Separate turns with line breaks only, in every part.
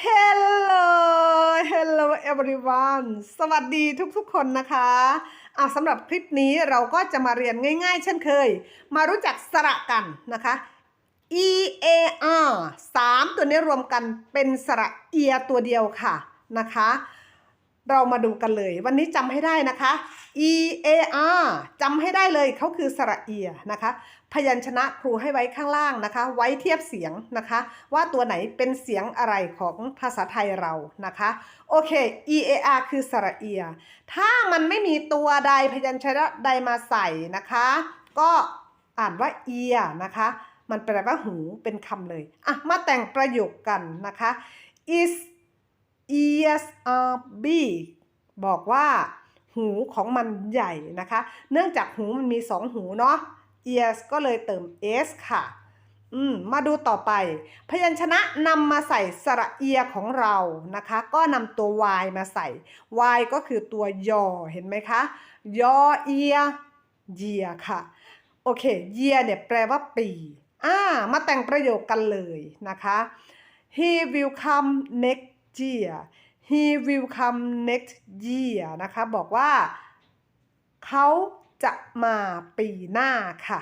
Hello Hello everyone สวัสดีทุกๆคนนะคะอะสำหรับคลิปนี้เราก็จะมาเรียนง่ายๆ เช่นเคย มารู้จักสระกันนะคะ E A R สามตัวนี้รวมกันเป็นสระเอียตัวเดียวค่ะนะคะ เรามาดูกันเลย วันนี้จำให้ได้นะคะ E A R จำให้ได้เลยเขาคือสระเอียนะคะ พยัญชนะครูให้ไว้ข้างล่างนะคะ ไว้เทียบเสียงนะคะ ว่าตัวไหนเป็นเสียงอะไรของภาษาไทยเรานะคะ โอเค E A R คือสระเอีย ถ้ามันไม่มีตัวใดพยัญชนะใดมาใส่นะคะ ก็อ่านว่าเอียนะคะ มันแปลว่าหูเป็นคำเลยอะมาแต่งประโยคกันนะคะ is ears are big บอกว่าหูของมันใหญ่นะคะ เนื่องจากหูมันมีสองหูเนาะ ears ก็เลยเติม s ค่ะ อืม มาดูต่อไป พยัญชนะนำมาใส่สระเอียของเรานะคะ ก็นำตัว y มาใส่ y ก็คือตัวยอเห็นไหมคะ ยอเอียเยียค่ะ โอเค เยียเนี่ยแปลว่าปีอ่า มาแต่งประโยคกันเลยนะคะ he will come next year he will come next year นะคะบอกว่าเขาจะมาปีหน้าค่ะ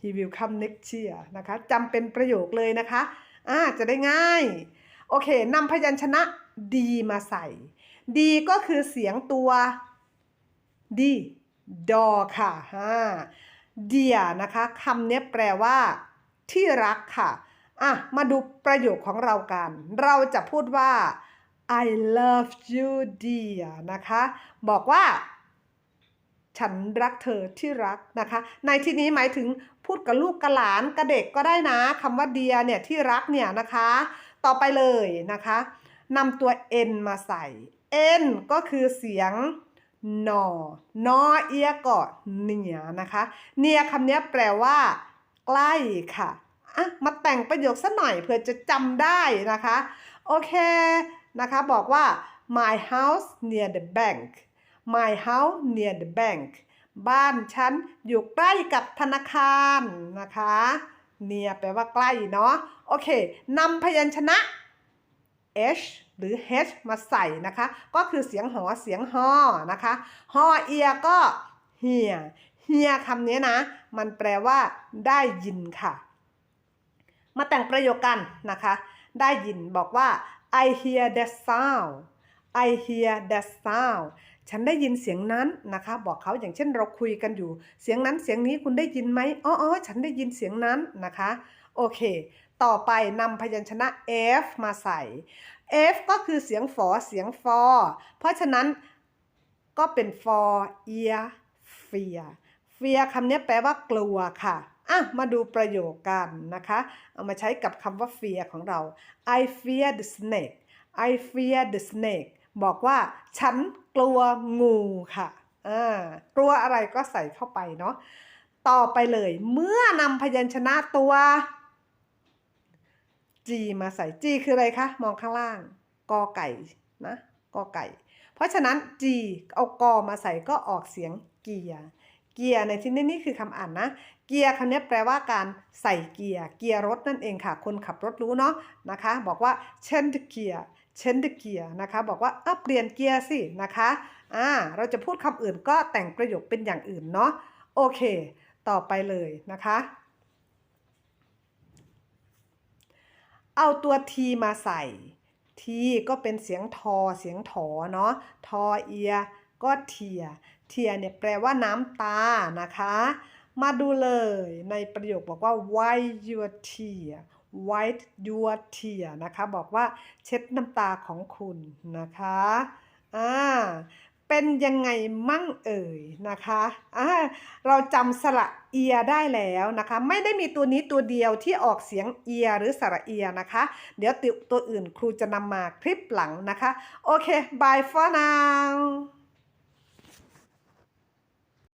he will come next year นะคะจำเป็นประโยคเลยนะคะอ่าจะได้ง่าย โอเคนำพยัญชนะ d มาใส่ d ก็คือเสียงตัว d ดอค่ะฮ่า dear นะคะคำนี้แปลว่า ที่รักค่ะ อะ มาดูประโยคของเรากัน เราจะพูดว่า I love you dear นะคะ บอกว่า ฉันรักเธอที่รักนะคะ ในที่นี้หมายถึงพูดกับลูกกับหลานกับเด็กก็ได้นะคำว่า dear เนี่ยที่รักเนี่ยนะคะ ต่อไปเลยนะคะนำตัว n มาใส่ n ก็คือเสียงนอนอเอียก็เนียนะคะ เนียคำนี้แปลว่า ใกล้ค่ะ อะมาแต่งประโยคสักหน่อยเพื่อจะจำได้นะคะ โอเคนะคะบอกว่า my house near the bank my house near the bank บ้านฉันอยู่ใกล้กับธนาคารนะคะ near แปลว่าใกล้เนาะ โอเคนำพยัญชนะ h หรือ h มาใส่นะคะ ก็คือเสียงหอเสียงฮอนะคะฮอเอียก็เฮียเฮียคำนี้นะ มันแปลว่าได้ยินค่ะ มาแต่งประโยคกันนะคะ ได้ยินบอกว่า I hear that sound I hear that sound ฉันได้ยินเสียงนั้นนะคะ บอกเขาอย่างเช่นเราคุยกันอยู่ เสียงนั้นเสียงนี้คุณได้ยินไหมอ๋อออฉันได้ยินเสียงนั้นนะคะ โอเค ต่อไปนำพยัญชนะ f มาใส่ f ก็คือเสียงฝอเสียงฟอ เพราะฉะนั้นก็เป็น for ear fear fear คำนี้แปลว่ากลัวค่ะ อะมาดูประโยคกันนะคะ เอามาใช้กับคำว่า fear ของเรา I fear the snake I fear the snake บอกว่าฉันกลัวงูค่ะอ่ากลัวอะไรก็ใส่เข้าไปเนาะต่อไปเลย เมื่อนำพยัญชนะตัว G มาใส่ G คืออะไรคะ มองข้างล่างกอไก่นะกอไก่ เพราะฉะนั้น G เอากอมาใส่ก็ออกเสียงเกียร์ เกียร์ในที่นี้นี่คือคำอ่านนะ เกียร์คำนี้แปลว่าการใส่เกียร์ เกียร์รถนั่นเองค่ะ คนขับรถรู้เนาะนะคะ บอกว่า change gear change gear นะคะ บอกว่าเออเปลี่ยนเกียร์สินะคะอ่าเราจะพูดคำอื่นก็แต่งประโยคเป็นอย่างอื่นเนาะโอเค ต่อไปเลยนะคะ เอาตัว t มาใส่ t ก็เป็นเสียงทอเสียงถอเนาะทอเอีย ก็เทีย เทียเนี่ยแปลว่าน้ำตานะคะ มาดูเลยในประโยคบอกว่า wipe your tear wipe your tear นะคะ บอกว่าเช็ดน้ำตาของคุณนะคะอ่าเป็นยังไงมั่งเอ่ยนะคะอ่าเราจำสระเอียได้แล้วนะคะ ไม่ได้มีตัวนี้ตัวเดียวที่ออกเสียงเอียหรือสระเอียนะคะ เดี๋ยวตัวอื่นครูจะนำมาคลิปหลังนะคะ โอเค bye for now